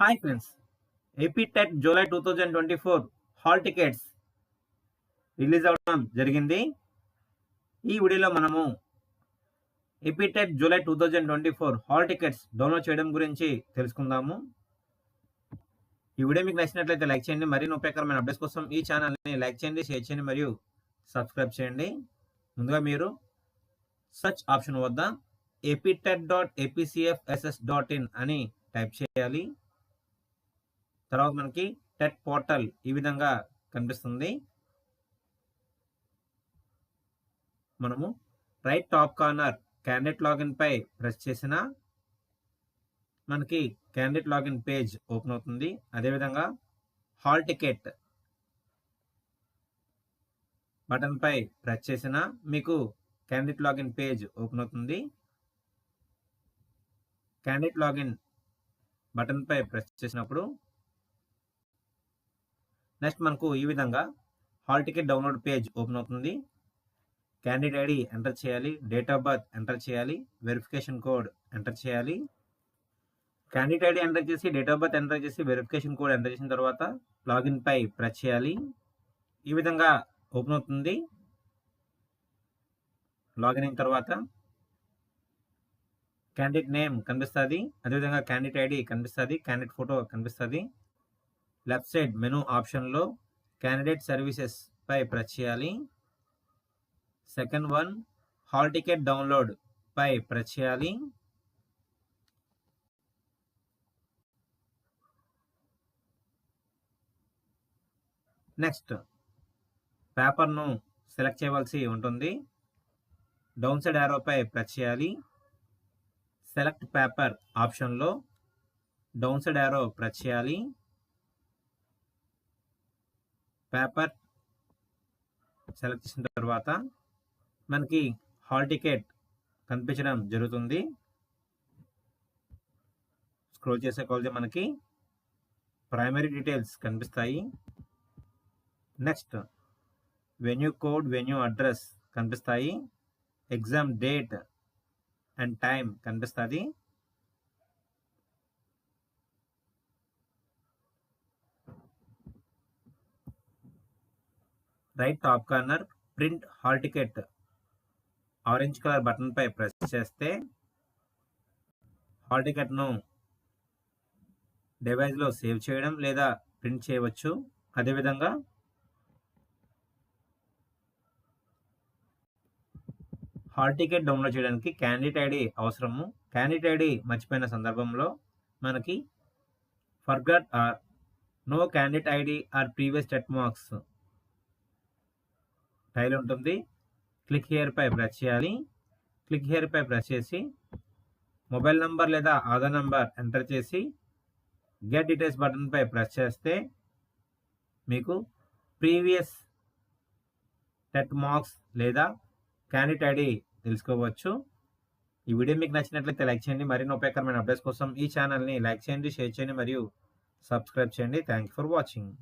Hi friends AP TET July two thousand twenty four hall tickets release అవ్వడం జరిగింది. ఈ వీడియోలో మనము AP TET July two thousand twenty four hall tickets download చేయడం గురించి తెలుసుకుందాము. ఈ వీడియో మీకు నచ్చినట్లయితే లైక్ చేయండి మరిన్ని ఉపయోగకరమైన అప్డేట్స్ కోసం ఈ ఛానల్ని లైక్ చేయండి షేర్ చేయండి మరియు సబ్స్క్రైబ్ చేయండి. ముందుగా మీరు సర్చ్ ఆప్షన్ వద్ద APTET dot APCFSS dot in అని టైప్ చేయాలి. తర్వాత మనకి టెట్ పోర్టల్ ఈ విధంగా కనిపిస్తుంది. మనము right top corner candidate login పై ప్రెస్ చేసిన మనకి క్యాండిడేట్ లాగిన్ పేజ్ ఓపెన్ అవుతుంది. అదేవిధంగా హాల్ టికెట్ బటన్ పై ప్రెస్ చేసిన మీకు క్యాండిడేట్ లాగిన్ పేజ్ ఓపెన్ అవుతుంది. క్యాండిడేట్ లాగిన్ బటన్ పై ప్రెస్ చేసినప్పుడు నెక్స్ట్ మనకు ఈ విధంగా hall ticket download page open అవుతుంది. క్యాండిడేట్ ఐడి ఎంటర్ చేయాలి డేట్ ఆఫ్ బర్త్ ఎంటర్ చేయాలి వెరిఫికేషన్ కోడ్ ఎంటర్ చేయాలి. క్యాండిడేట్ ఐడి ఎంటర్ చేసి డేట్ ఆఫ్ బర్త్ ఎంటర్ చేసి వెరిఫికేషన్ కోడ్ ఎంటర్ చేసిన తర్వాత లాగిన్ పై ప్రెస్ చేయాలి. ఈ విధంగా ఓపెన్ అవుతుంది. లాగిన్ అయిన తర్వాత క్యాండిడేట్ నేమ్ కనిపిస్తుంది. అదేవిధంగా క్యాండిడేట్ ఐడి కనిపిస్తుంది క్యాండిడేట్ ఫోటో కనిపిస్తుంది. లెఫ్ట్ సైడ్ మెనూ ఆప్షన్లో క్యాండిడేట్ సర్వీసెస్ పై ప్రెస్ చేయాలి. Second one hall ticket download పై ప్రెస్ చేయాలి. నెక్స్ట్ పేపర్ను సెలెక్ట్ చేయవలసి ఉంటుంది. డౌన్ సైడ్ యారోపై ప్రెస్ చేయాలి. సెలెక్ట్ పేపర్ ఆప్షన్లో డౌన్ సైడ్ యారో ప్రెస్ చేయాలి. పేపర్ సెలెక్ట్ చేసిన తర్వాత మనకి హాల్ టికెట్ కనిపించడం జరుగుతుంది. స్క్రోల్ చేసే కొలది మనకి ప్రైమరీ డీటెయిల్స్ కనిపిస్తాయి. Next venue code venue address కనిపిస్తాయి. ఎగ్జామ్ డేట్ అండ్ టైం కనిపిస్తుంది. Right top corner print hall ticket orange colour button పై ప్రెస్ చేస్తే హాల్ టికెట్ను డివైస్లో సేవ్ చేయడం లేదా ప్రింట్ చేయవచ్చు. అదేవిధంగా హాల్ టికెట్ డౌన్లోడ్ చేయడానికి క్యాండిడేట్ ఐడి అవసరము. క్యాండిడేట్ ఐడి మర్చిపోయిన సందర్భంలో మనకి forgot or know candidate ID or previous TET marks tile ఉంటుంది. క్లిక్ హియర్ పై ప్రెస్ చేయాలి. క్లిక్ హియర్ పై ప్రెస్ చేసి మొబైల్ నంబర్ లేదా ఆధార్ నంబర్ ఎంటర్ చేసి గెట్ డీటెయిల్స్ బటన్పై ప్రెస్ చేస్తే మీకు ప్రీవియస్ టెట్ మార్క్స్ లేదా క్యాండిడేట్ ఐడి తెలుసుకోవచ్చు. ఈ వీడియో మీకు నచ్చినట్లయితే లైక్ చేయండి. మరిన్ని ఉపయోగకరమైన అప్డేట్స్ కోసం ఈ ఛానల్ని లైక్ చేయండి షేర్ చేయండి మరియు సబ్స్క్రైబ్ చేయండి. Thank for watching.